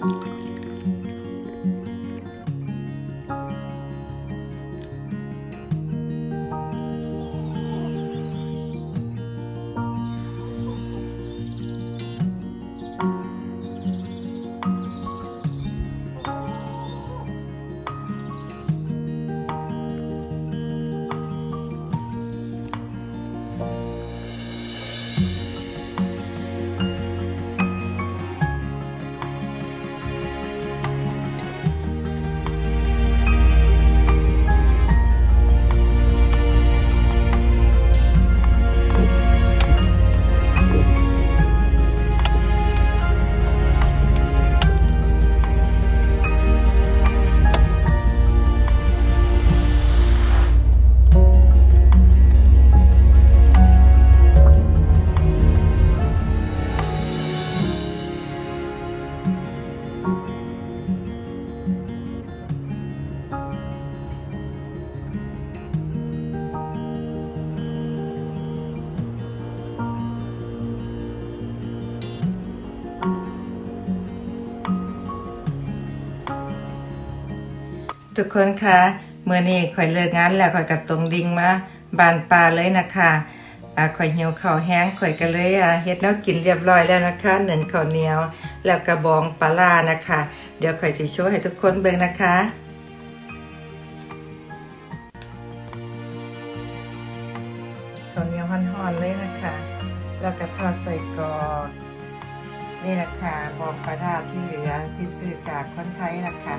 Amen. ทุกคนคะเมื่อนี้ข่อยเลิกงานแล้วข่อยกับตรงดิงมาบานปลาเลยนะคะอ่าข่อยหิวข้าวแห้งข่อยก็เลยเฮ็ดแนวกินเรียบร้อยแล้วนะคะหนึ่งข้าวเหนียว แล้วกระบองปลาล่านะคะ เดี๋ยวข่อยสิโชว์ให้ทุกคนเบิ่งนะคะข้าวเหนียวห่อนๆเลยนะคะ แล้วก็ทอดใส่กรอกนี่แหละค่ะบองปลาร่าที่เหลือที่ซื้อจากคนไทยนะคะ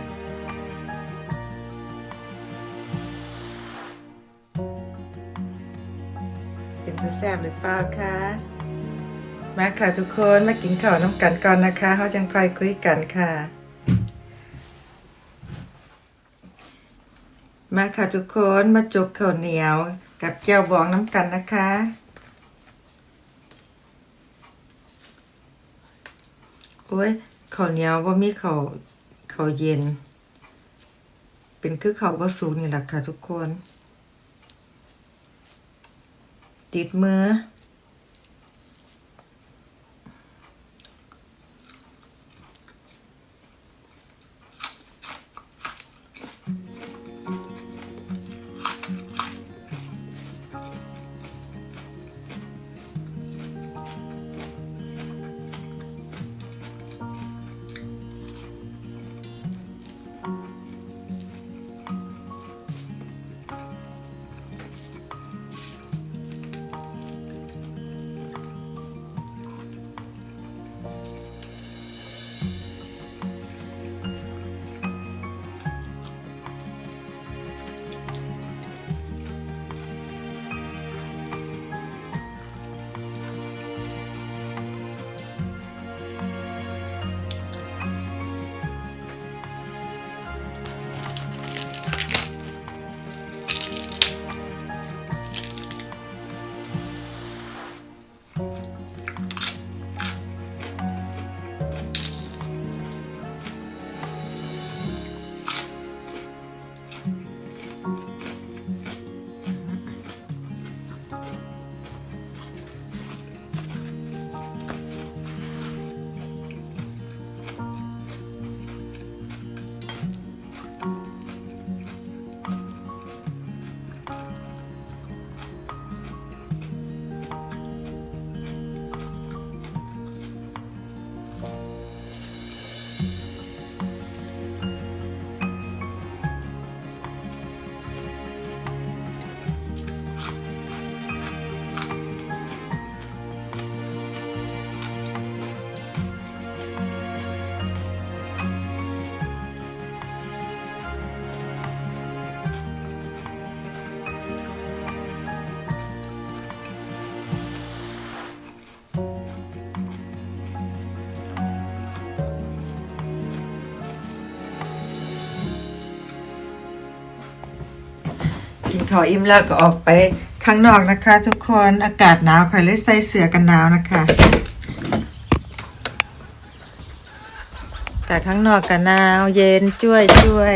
นตาแซ่บหรือเปล่าคะมาค่ะทุกคนมากินข้าวน้ำกันก่อนนะคะเขาจังค่อยคุยกันค่ะ มาค่ะทุกคนมาจกข้าวเหนียวกับแก้วบองน้ำกันนะคะโอ้ยข้าวเหนียวว่ามีข้าวข้าวเย็น เป็นคือข้าวว่าสูงนี่แหละค่ะทุกคน ติดมือ นข้าวอิ่มแล้วก็ออกไปข้างนอกนะคะ ทุกคนอากาศหนาวใครเลยใส่เสื้อกันหนาวนะคะแต่ข้างนอกกันหนาว เย็นช่วยช่วย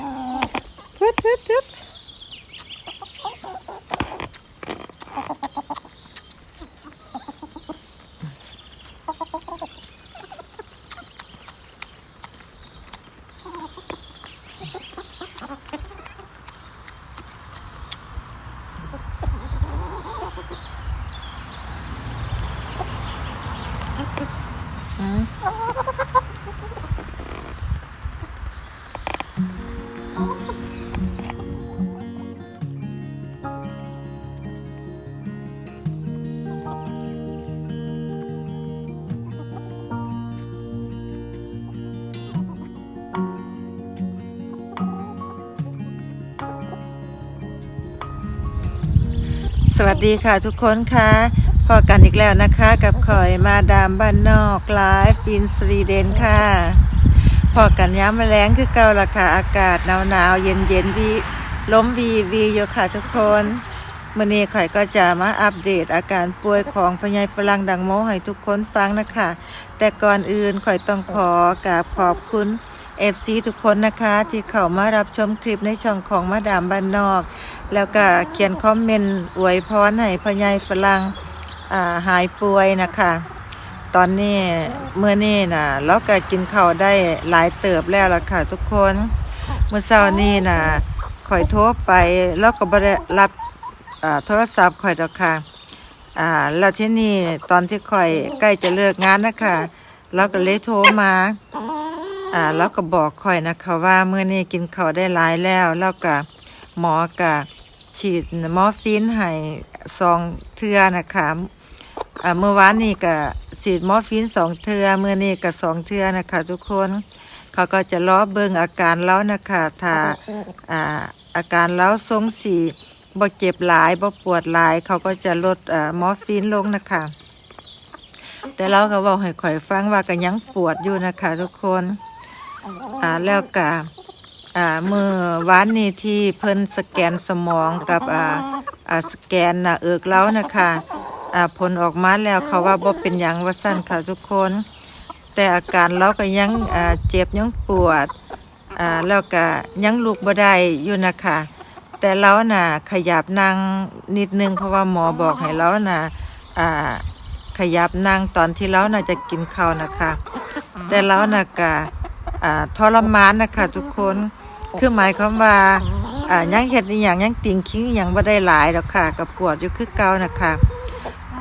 วัสดีค่ะทุกคนค่ะพอกันอีกแล้วนะคะ กับข่อยมาดามบ้านนอกไลฟ์ฟินสวีเดนค่ะพอกันย้ำแมลงคือเก่าละค่ะอากาศหนาวหนาวเย็นเย็นวีล้มวีวีอยู่ค่ะทุกคนมื่อนี้ข่อยก็จะมาอัปเดตอาการป่วยของพญายฝรั่งดังโมให้ทุกคนฟังนะคะ แต่ก่อนอื่นข่อยต้องขอกราบขอบคุณ FC ทุกคนนะคะ ที่เข้ามารับชมคลิปในช่องของมาดามบ้านนอก แล้วก็เขียนคอมเมนต์อวยพรให้พ่อใหญ่ฝรั่งาหายป่วยนะคะ ตอนนี้เมื่อนี้นะเราก็กินข้าวได้หลายเติบแล้วล่ะค่ะทุกคนเมื่อเช้านี้นะข่อยโทรไปแล้วก็บรับโทรศัพท์ข่อยดอกค่ะอ่าแล้วที่นี่ตอนที่ข่อยใกล้จะเลิกงานนะคะเราก็เลยโทรมาอ่าแล้วก็บอกข่อยนะคะว่าเมื่อนี้กินข้าวได้หลายแล้วแล้วก็หมอก็ ฉีดมอร์ฟีนให้สองเทือนะคะเมื่อวานนี้ก็ฉีดมอร์ฟีนสองเทือเมื่อนี้ก็สองเทือนะคะ ทุกคนเขาก็จะล้อเบิ่งอาการแล้วนะคะถ้าอาการแล้วทรงสีบ่เจ็บหลายบ่ปวดหลาย เขาก็จะลดอมอร์ฟีนลงนะคะ แต่เราก็บอกให้ข่อยฟังว่าก็ยังปวดอยู่นะคะ ทุกคน อ่าแล้วก็ อ่าเมื่อวานนี้ที่เพิ่นสแกนสมองกับอ่าอ่าสแกนน่ะเอิกแล้วนะคะอ่าผลออกมาแล้วเขาว่าบ่เป็นหยังว่าสั้นค่ะทุกคน แต่อาการเราก็ยังอ่าเจ็บยังปวดอ่าแล้วก็ยังลุกบ่ได้อยู่นะคะแต่เราน่ะขยับนั่งนิดนึงเพราะว่าหมอบอกให้เราน่ะอ่าขยับนั่งตอนที่เราน่ะจะกินข้าวนะคะ แต่เราน่ะก็อ่าทรมานนะคะทุกคน คือหมายความว่าอ่ายังเฮ็ดอหย่างยังติงคิงอหย่างบ่ได้หลายดอกค่ะกับปวดอยู่คือเก่านะคะ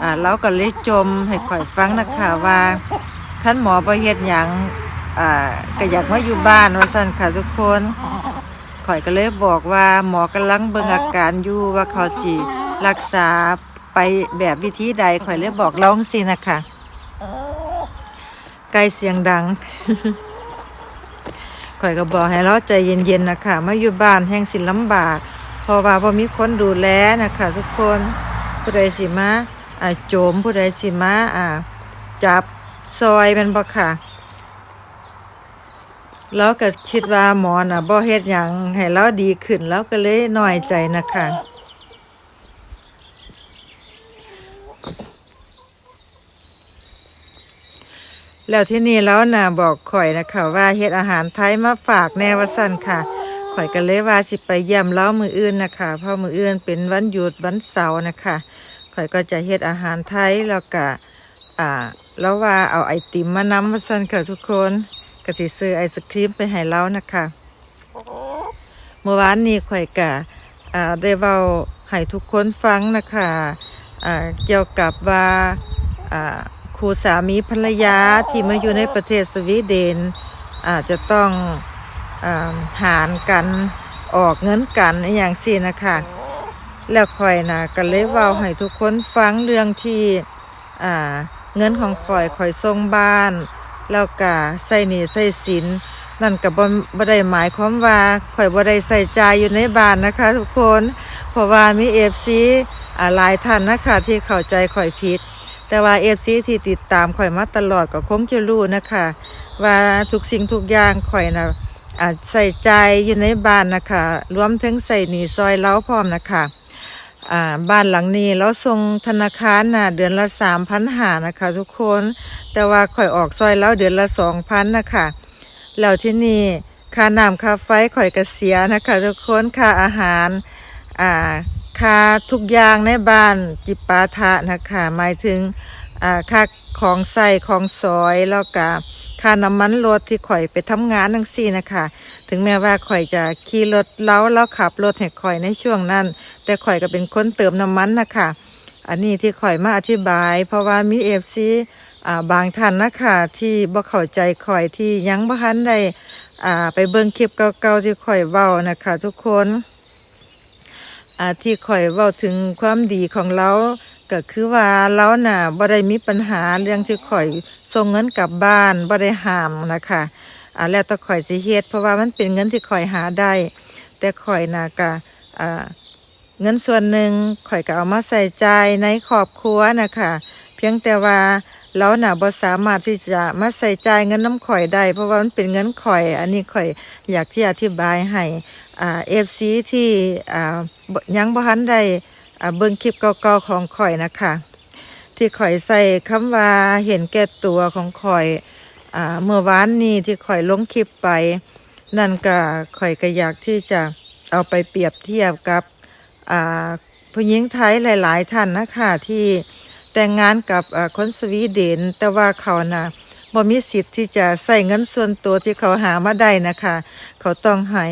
อ่าเราก็เลยจมให้ข่อยฟังนะคะว่าคันหมอบ่เฮ็ดหยังอ่าก็อยากมาอยู่บ้านว่าซั่นค่ะทุกคนข่อยก็เลยบอกว่าหมอกำลังเบิ่งอาการอยู่ว่าเขาสิรักษาไปแบบวิธีใดข่อยเลยบอกร้องสินะคะไกลเสียงดัง ข่อยก็บอกให้เราใจเย็นๆนะคะมาอยู่บ้านแห่งสิลำบาก เพราะว่าพอมีคนดูแลนะคะทุกคนผู้ใดสิมาอ่าโจมผู้ใดสิมาอ่าจับซอยเป็นบ่ค่ะแล้วก็คิดว่าหมอน่ะบ่เฮ็ดหยังให้เราดีขึ้นแล้วก็เลยน้อยใจนะคะ แล้วที่นี่แล้วน่ะบอกข่อยนะคะว่าเฮ็ดอาหารไทยมาฝากแน่ว่าสั่นค่ะ ข่อยก็เลยว่าสิไปเยี่ยมเล้ามืออื่นนะคะ เพราะมืออื่นเป็นวันหยุดวันเสาร์นะคะ ข่อยก็จะเฮ็ดอาหารไทยแล้วก็อ่าแล้วว่าเอาไอติมมานำว่าสั่นค่ะทุกคนก็สิซื้อไอศครีมไปให้เล้านะคะเมื่อวานนี้ข่อยก็อ่าได้เว้าให้ทุกคนฟังนะคะอ่าเกี่ยวกับว่าอ่า ครูสามีภรรยาที่มาอยู่ในประเทศสวีเดนอาจจะต้องอหารกันออกเงินกันอย่างสี่นะคะแล้วข่อยนะก็เลยเว้าให้ทุกคนฟังเรื่องที่เงินของข่อยข่อยส่งบ้าน แล้วก็ใส่หนี้ใส่สินนั่นก็บ่บ่ได้หมายความว่าข่อยบ่ได้ใส่ใจายอยู่ในบ้านนะคะ ทุกคน เพราะว่ามี FC อ่าหลายท่านนะคะที่เข้าใจข่อยผิด แต่ว่า FC ที่ติดตามข่อยมาตลอดก็คงจะรู้นะคะ ว่าทุกสิ่งทุกอย่างข่อยนะใส่ใจอยู่ในบ้านนะคะรวมถึงใส่หนีซอยเล้าพร้อมนะคะบ้านหลังนี้เราส่งธนาคารน่ะเดือนละสามพันหานะคะ ทุกคนแต่ว่าข่อยออกซอยเล้าเดือนละสองพันนะคะแล้วที่นี่ค่าน้ำค่าไฟข่อยก็เสียนะคะ ทุกคนค่าอาหารอ่า ค่าทุกอย่างในบ้านจิปาถะนะคะหมายถึงค่าของใส่ของสอยแล้วก็ค่าน้ำมันรถที่ข่อยไปทำงานทั้งสี่นะคะ ถึงแม้ว่าข่อยจะขี่รถเล้าแล้วขับรถให้ข่อยในช่วงนั้น แต่ข่อยก็เป็นคนเติมน้ำมันนะคะอันนี้ที่ข่อยมาอธิบาย เพราะว่ามีเอฟซีบางท่านนะคะที่บ่เข้าใจข่อยที่ยังบ่ทันได้ไปเบิ่งคลิปเก่าๆที่ข่อยเว้านะคะ ทุกคน ที่ข่อยเว้าถึงความดีของเราก็คือว่าเราน่ะบ่ได้มีปัญหาเรื่องที่ข่อยส่งเงินกลับบ้านบ่ได้ห้ามนะคะอ่าแล้วแต่ข่อยสิเฮ็ดเพราะว่ามันเป็นเงินที่ข่อยหาได้ แต่ข่อยน่ะก็อ่าเงินส่วนหนึ่งข่อยก็เอามาใส่ใจในครอบครัวนะคะเพียงแต่ว่าเราหน่ะบ่สามารถที่จะมาใส่ใจเงินน้ำข่อยได้เพราะว่ามันเป็นเงินข่อย อันนี้ข่อยอยากที่อธิบายให้ เอฟซีที่ยังบ่ทันได้เบิ่งคลิปเก่าๆของข่อยนะคะ ที่ข่อยใส่คำว่าเห็นแก่ตัวของข่อยอเมื่อวานนี้ที่ข่อยลงคลิปไป นั่นก็ข่อยก็อยากที่จะเอาไปเปรียบเทียบกับผู้หญิงไทยหลาย ๆ ท่านนะคะที่แต่งงานกับคนสวีเดน แต่ว่าเขานะบ่มีสิทธิ์ที่จะใส่เงินส่วนตัวที่เขาหามาได้นะคะ เขาต้องให้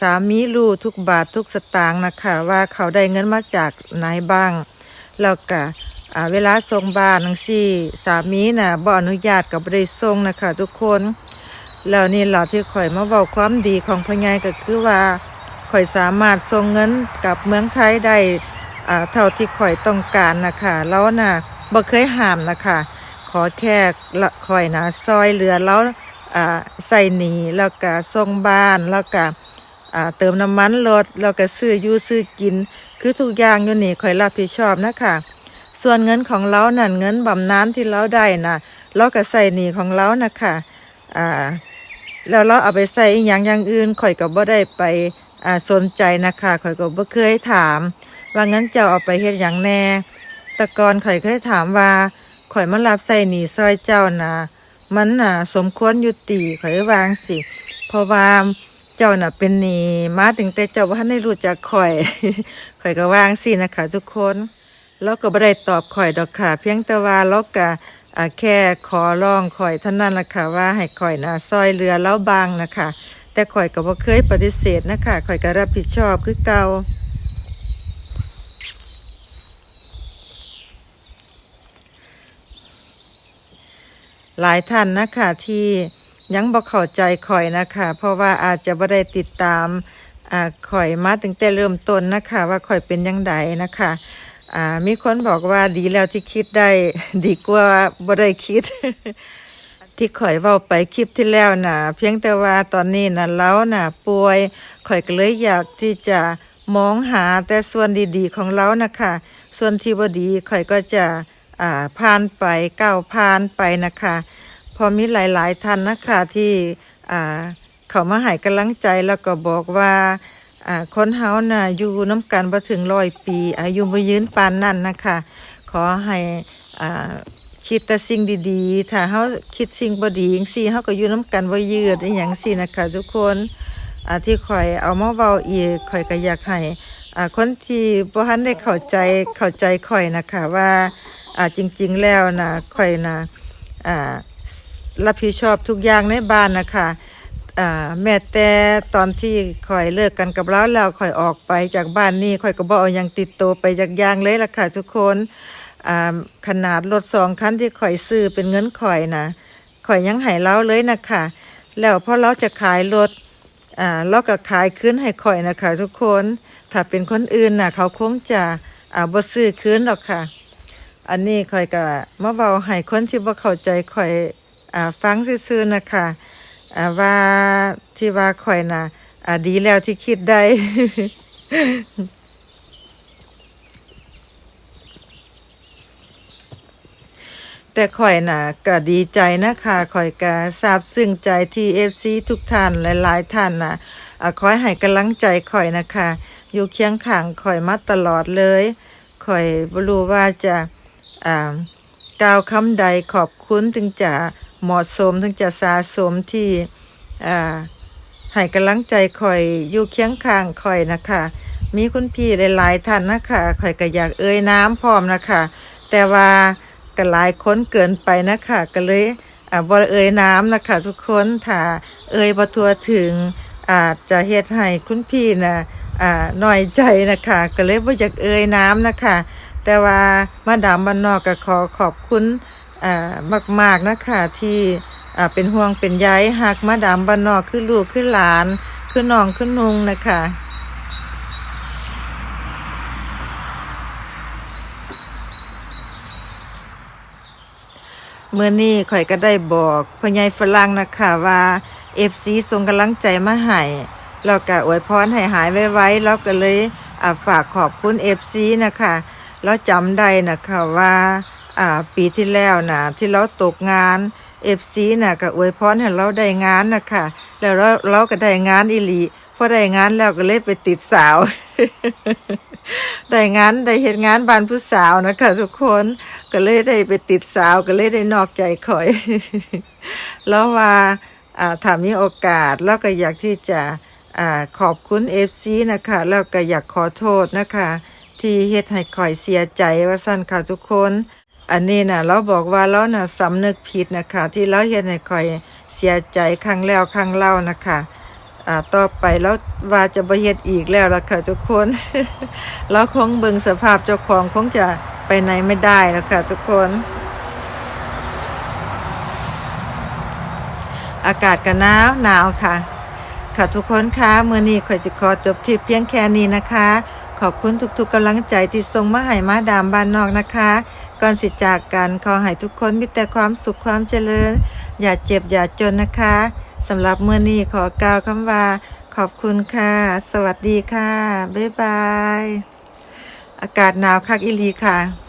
สามีรู้ทุกบาททุกสตางค์นะคะ ว่าเขาได้เงินมาจากไหนบ้าง แล้วก็เวลาส่งบ้านนังซี่ สามีน่ะบ่อนุญาตกับบริส่งนะคะ ทุกคนแล้วนี่ล่ะที่ข่อยมาเว้าความดีของพ่อใหญ่ก็คือว่าข่อยสามารถส่งเงินกับเมืองไทยได้เท่าที่ข่อยต้องการนะคะแล้วน่ะบ่เคยห้ามนะคะ ขอแค่ข่อยนะซอยเหลือแล้ว ใส่หนีแล้วก็ส่งบ้านแล้วก็เติมน้ำมันรถแล้วก็ซื้ออยู่ซื้อกิน คือทุกอย่างอยู่นี่ข่อยรับผิดชอบนะคะส่วนเงินของเรานั่นเงินบำนาญที่เราได้นะเราก็ใส่หนีของเรานะคะอ่าแล้วเราเอาไปใส่อย่างอย่างอื่นข่อยก็บ่ได้ไปอ่าสนใจนะคะข่อยก็บ่เคยถาม ว่างั้นเจ้าเอาไปเฮ็ดหยังแน่ แต่ก่อนข่อยเคยถามว่าข่อยมารับใส่หนีซอยเจ้านะ มันน่ะ สมควรอยู่ติข่อยวางสิเพราะว่าเจ้าน่ะเป็นหนี้มาถึงแต่เจ้าบ่ทันได้รู้จักข่อยข่อยก็วางสินะคะ ทุกคนเราก็บ่ได้ตอบข่อยดอกค่ะ เพียงแต่ว่าเราก็แค่ขอร้องข่อยเท่านั้นละค่ะว่าให้ข่อยนะซอยเรือแล้วบางนะคะแต่ข่อยก็บ่เคยปฏิเสธนะคะข่อยก็รับผิดชอบคือเก่า หลายท่านนะคะที่ยังบ่เข้าใจข่อยนะคะ เพราะว่าอาจจะบ่ได้ติดตามอ่าข่อยมาตั้งแต่เริ่มต้นนะคะ ว่าข่อยเป็นยังไงนะคะอ่ามีคนบอกว่าดีแล้วที่คิดได้ ดีกว่าบ่ได้คิด ที่ข่อยเว้าไปคลิปที่แล้วน่ะเพียงแต่ว่าตอนนี้น่ะเราน่ะป่วยข่อยก็เลยอยากที่จะมองหาแต่ส่วนดีๆของเรานะคะ ส่วนที่บ่ดีข่อยก็จะ อ่าผ่านไปก้าวผ่านไปนะคะ พอมีหลาย ๆท่านนะคะที่อ่าเขามาให้กำลังใจแล้วก็บอกว่าอ่าคนเฮาน่ะอยู่น้ำกันบ่ถึงร้อยปี อายุบ่ยืนปานนั้นนะคะ ขอให้อ่าคิดแต่สิ่งดีๆ ถ้าเฮาคิดสิ่งบ่ดีจังซี่เฮาก็อยู่น้ำกันบ่ยืดอหยังซี่นะคะ ทุกคนอ่าที่ข่อยเอามาเว้าอีกข่อยก็อยากให้อ่าคนที่บ่ทันได้เข้าใจเข้าใจข่อยนะคะว่า อ่าจริง ๆ แล้วนะข่อยนะอ่ารับผิดชอบทุกอย่างในบ้านนะคะอ่าแม่แต่ตอนที่ข่อยเลิกกันกับเราแล้วข่อยออกไปจากบ้านนี่ข่อยก็บ่เอาหยังติดตัวไปจากอยางเลยล่ะค่ะทุกคนอ่าขนาดรถสองคันที่ข่อยซื้อเป็นเงินข่อยนะข่อยยังให้เราเลยนะคะแล้วพอเราจะขายรถอ่าเราก็ขายคืนให้ข่อยนะคะทุกคน ถ้าเป็นคนอื่นน่ะ เขาคงจะอ่าบ่ซื้อคืนหรอกค่ะ อันนี้ข่อยก็มาเว้าให้คนที่บ่เข้าใจข่อยอ่าฟังซื่อๆนะคะอ่าว่าที่ว่าข่อยนะอ่าดีแล้วที่คิดได้แต่ข่อยน่ะก็ดีใจนะคะข่อยก็ซาบซึ้งใจที่เอฟซีทุกท่านหลายๆท่านน่ะอ่าคอยให้กำลังใจข่อยนะคะ อยู่เคียงข้างข่อยมาตลอดเลยข่อยบ่รู้ว่าจะ อ่ากล่าวคำใดขอบคุณถึงจะเหมาะสมถึงจะสาสมที่อ่าให้กำลังใจข่อยอยู่เคียงข้างข่อยนะคะ มีคุณพี่หลายๆท่านนะคะข่อยก็อยากเอ่ยน้ำพร้อมนะคะ แต่ว่าก็หลายคนเกินไปนะคะก็เลยอ่าบ่เอ่ยน้ำนะคะ ทุกคนถ้าเอ่ยบ่ทัวถึงอาจจะเฮ็ดให้คุณพี่น่ะอ่าน้อยใจนะคะ ก็เลยบ่อยากเอ่ยน้ำนะคะ แต่ว่ามาดามบ้านนอกก็ขอขอบคุณมากๆนะคะที่เป็นห่วงเป็นใยหักมาดามบ้านนอกคือลูกคือหลาน คือน้องคือนุงนะคะเมื่อนี้ข่อยก็ได้บอกพ่อใหญ่ฝรั่งนะคะว่าเอฟซีส่งกำลังใจมาให้แล้วก็อวยพรให้หายไวๆแล้วก็เลยฝากขอบคุณเอฟซีนะคะ แล้วจำได้นะคะว่าอ่าปีที่แล้วนะที่เราตกงานเอฟซีน่ะก็อวยพรให้เราได้งานนะคะแล้วเราเราก็ได้งานอีลีพอได้งานแล้วก็เลยไปติดสาว ได้งานได้เห็นงานบ้านผู้สาวนะคะทุกคนก็เลยได้ไปติดสาวก็เลยได้นอกใจข่อย แล้วว่าถ้ามีโอกาสแล้วก็อยากที่จะอขอบคุณเอฟซีนะคะแล้วก็อยากขอโทษนะคะ ที่เฮ็ดให้ข่อยเสียใจว่าสั้นค่ะทุกคน อันนี้นะเราบอกว่าเราน่ะสำนึกผิดนะคะ ที่เราเฮ็ดให้ข่อยเสียใจครั้งแล้วครั้งเล่านะคะอ่าต่อไปแล้วว่าจะบ่เฮ็ดอีกแล้วล่ะค่ะทุกคนแล้วคงเบิ่งสภาพเจ้าของคงจะไปไหนไม่ได้แล้วค่ะทุกคน อากาศก็หนาวหนาวค่ะ ค่ะทุกคนคะมื้อนี้ข่อยจะขอจบคลิปเพียงแค่นี้นะคะ ขอบคุณทุกๆกำลังใจที่ส่งมาให้มาดามบ้านนอกนะคะ ก่อนสิจากกันขอให้ทุกคนมีแต่ความสุขความเจริญ อย่าเจ็บอย่าจนนะคะสำหรับเมื่อนี้ขอกล่าวคำว่า ขอบคุณค่ะ สวัสดีค่ะ บ๊ายบาย อากาศหนาวคักอิลีค่ะ